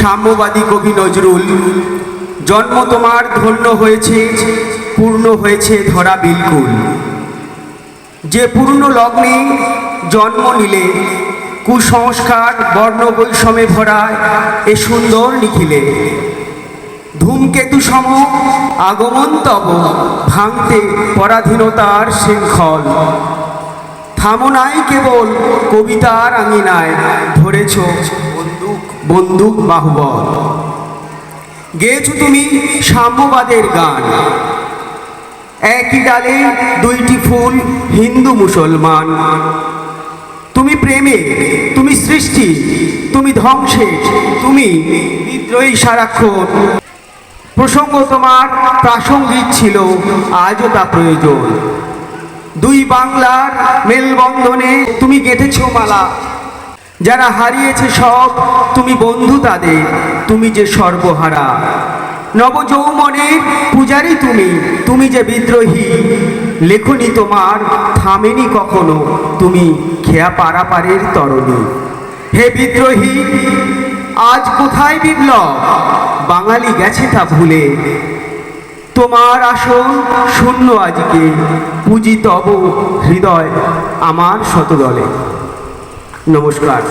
সাম্যবাদী কবি নজরুল। জন্ম তোমার ধন্য হয়েছে, পূর্ণ হয়েছে ধরা বিলকুল। যে পূর্ণ লগ্নে জন্ম নিলে, কুসংস্কার বর্ণ বৈষম্যে ভরা এ সুন্দর নিখিলে। ধূমকেতু সম আগমন তব, ভাঙতে পরাধীনতার শৃঙ্খল। থামো নাই কেবল কবিতার আঙিনায়, ধরেছ বন্দুক বাহুবল। গেয়েছো তুমি সাম্যবাদের গান। একই ডালে দুইটি ফুল হিন্দু মুসলমান। তুমি প্রেমে, তুমি সৃষ্টি, তুমি ধ্বংসে তুমি বিদ্রোহী সারাক্ষণ। প্রসঙ্গ তোমার প্রাসঙ্গিক ছিল, আজও তা প্রয়োজন। দুই বাংলার মেলবন্ধনে তুমি গেঁথেছ মালা। যারা হারিয়েছে সব, তুমি বন্ধু তাদের, তুমি যে সর্বহারা। নবযৌবনের পূজারী তুমি তুমি যে বিদ্রোহী। লেখনি তোমার, থামেনি কখনো, তুমি খেয়া পারাপারের তরণী। হে বিদ্রোহী, আজ কোথায় বিপ্লব? বাঙালি গেছে তা ভুলে। তোমার আসন শূন্য আজকে, পুজি তব হৃদয় আমার শতদলে। নমস্কার